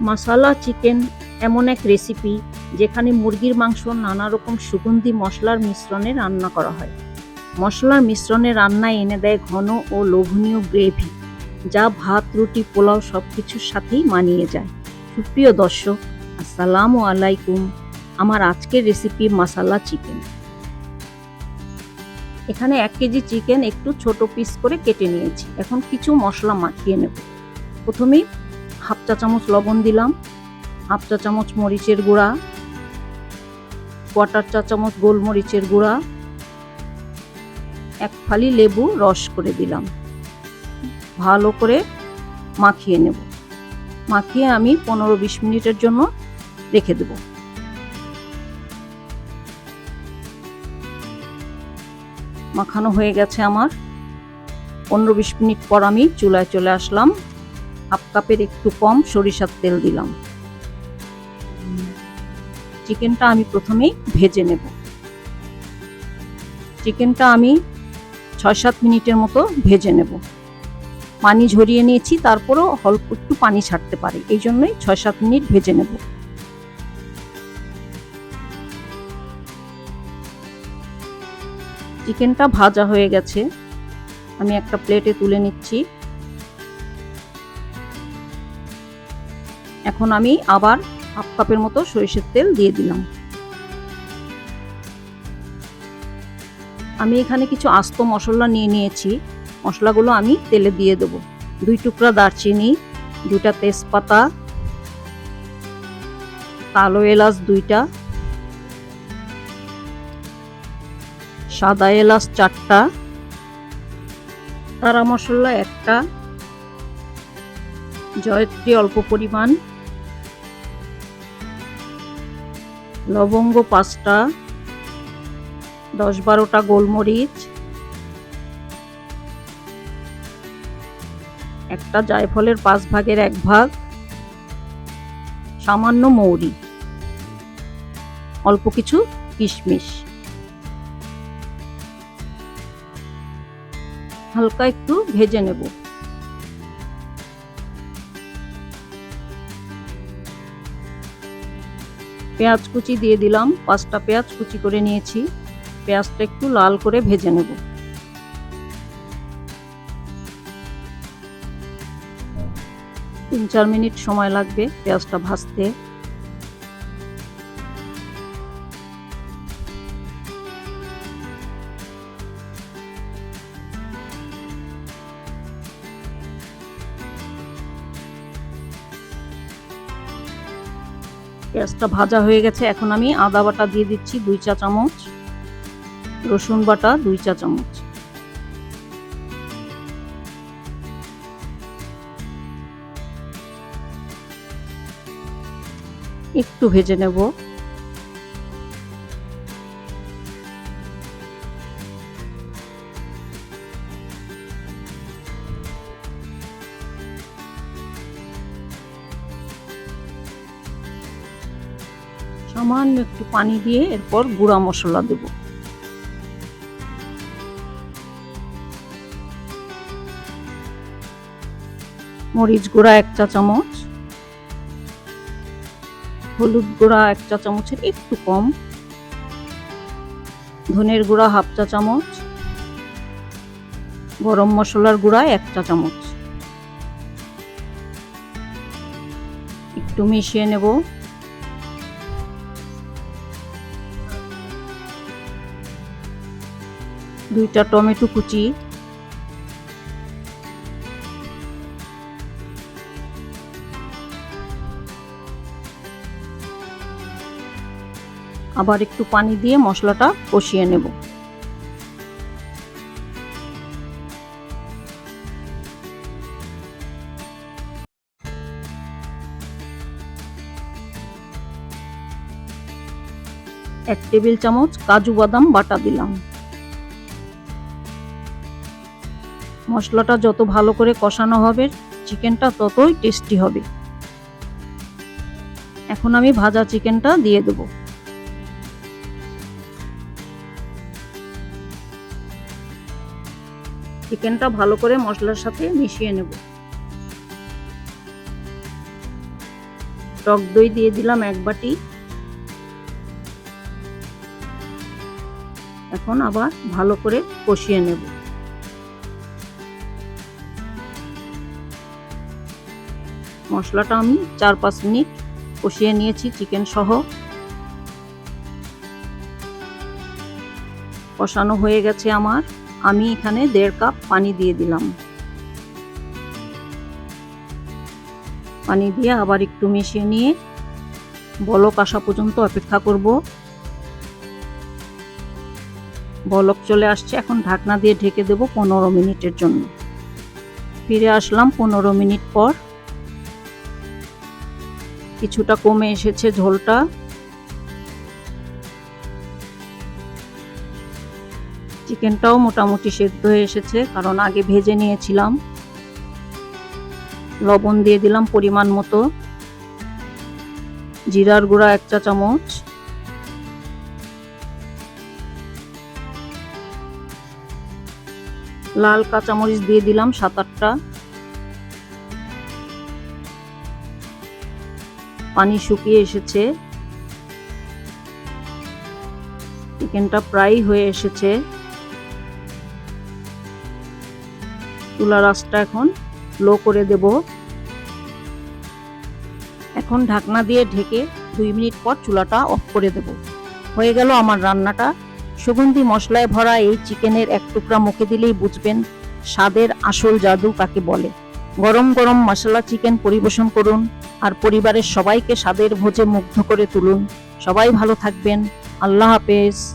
মাসালা চিকেন এমন এক রেসিপি যেখানে মুরগির মাংস নানা রকম সুগন্ধি মশলার মিশ্রণে রান্না করা হয়। মশলার মিশ্রণে রান্নায় এনে দেয় ঘন ও লোভনীয় গ্রেভি যা ভাত, রুটি, পোলাও সব কিছুর সাথেই মানিয়ে যায়। সুপ্রিয় দর্শক, আসসালামু আলাইকুম। আমার আজকের রেসিপি মাসালা চিকেন এখানে এক কেজি চিকেন একটু ছোট পিস করে কেটে নিয়েছি। এখন কিছু মশলা মাখিয়ে নেব। প্রথমেই চা চামচ লবণ দিলাম, হাফ চা চামচ মরিচের গুঁড়া কোয়াটার চা চামচ গোলমরিচের গুঁড়া, এক ফালি লেবু রস করে দিলাম। ভালো করে মাখিয়ে নেব। মাখিয়ে আমি পনেরো বিশ মিনিটের জন্য রেখে দেব। মাখানো হয়ে গেছে আমার। পনেরো বিশ মিনিট পর আমি চুলায় চলে আসলাম। হাফ কাপের একটু কম সরিষার তেল দিলাম। চিকেনটা আমি প্রথমেই ভেজে নেব। চিকেনটা আমি ছয় সাত মিনিটের মতো ভেজে নেব। পানি ঝরিয়ে নিয়েছি, তারপরেও অল্প একটু পানি ছাড়তে পারে, এই জন্যই ছয় সাত মিনিট ভেজে নেব। চিকেনটা ভাজা হয়ে গেছে। আমি একটা প্লেটে তুলে নিচ্ছি। এখন আমি আবার হাফ কাপের মতো সরিষের তেল দিয়ে দিলাম। আমি এখানে কিছু আস্ত মশলা নিয়ে নিয়েছি। মশলাগুলো আমি তেলে দিয়ে দেব। দুই টুকরা দারচিনি দুটা তেজপাতা, কালো এলাচ দুইটা, সাদা এলাচ চারটা তারা মশলা একটা, জয়ত্রী অল্প পরিমাণ লবঙ্গ পাঁচটা, দশ বারোটা গোলমরিচ, একটা জায়ফলের পাঁচ ভাগের এক ভাগ, সামান্য মৌরি, অল্প কিছু কিশমিশ। হালকা একটু ভেজে নেব। পেঁয়াজ কুচি দিয়ে দিলাম। পাঁচটা পেঁয়াজ কুচি করে নিয়েছি। পেঁয়াজটা একটু লাল করে ভেজে নেব। তিন চার মিনিট সময় লাগবে পেঁয়াজটা ভাজতে। পেঁয়াজটা ভাজা হয়ে গেছে। এখন আমি আদা বাটা দিয়ে দিচ্ছি দুই চা চামচ, রসুন বাটা দুই চা চামচ। একটু ভেজে নেব। সামান্য একটু পানি দিয়ে এরপর গুঁড়া মশলা দেব। মরিচ গুঁড়া এক চা চামচ। হলুদ গুঁড়া এক চা চামচের একটু কম। ধনের গুঁড়া হাফ চা চামচ। গরম মশলার গুঁড়া এক চা চামচ। একটু মিশিয়ে নেব। দুইটা টমেটো কুচি। আবার একটু পানি দিয়ে মশলাটা কষিয়ে নেব। এক টেবিল চামচ কাজু বাদাম বাটা দিলাম। মশলাটা যত ভালো করে কষানো হবে, চিকেনটা ততই টেস্টি হবে। এখন আমি ভাজা চিকেনটা দিয়ে দেব। চিকেনটা ভালো করে মশলার সাথে মিশিয়ে নেব। টক দই দিয়ে দিলাম এক বাটি। এখন আবার ভালো করে কষিয়ে নেব। মশলাটা আমি চার পাঁচ মিনিট কষিয়ে নিয়েছি চিকেন সহ। কষানো হয়ে গেছে আমার। আমি এখানে দেড় কাপ পানি দিয়ে দিলাম। পানি দিয়ে আবার একটু মিশিয়ে নিয়ে বলক আসা পর্যন্ত অপেক্ষা করব। বলক চলে আসছে, এখন ঢাকনা দিয়ে ঢেকে দেব পনেরো মিনিটের জন্য। ফিরে আসলাম পনেরো মিনিট পর। কিছুটা কমে এসেছে ঝোলটা। চিকেনটাও মোটামুটি সেদ্ধ হয়ে এসেছে, কারণ আগে ভেজে নিয়েছিলাম। লবণ দিয়ে দিলাম পরিমাণ মতো। জিরার গুঁড়া এক চা চামচ। লাল কাঁচামরিচ দিয়ে দিলাম সাত আটটা। পানি শুকিয়ে এসেছে। চিকেনটা প্রায় হয়ে এসেছে। চুলার আঁচটা এখন লো করে দেব। এখন ঢাকনা দিয়ে ঢেকে দুই মিনিট পর চুলাটা অফ করে দেব। হয়ে গেল আমার রান্নাটা। সুগন্ধি মশলায় ভরা এই চিকেনের এক টুকরা মুখে দিলেই বুঝবেন, স্বাদের আসল জাদু কাকে বলে। গরম গরম মশলা চিকেন পরিবেশন করুন আর পরিবারের সবাইকে স্বাদের ভোজে মুগ্ধ করে তুলুন। সবাই ভালো থাকবেন। আল্লাহ হাফেজ।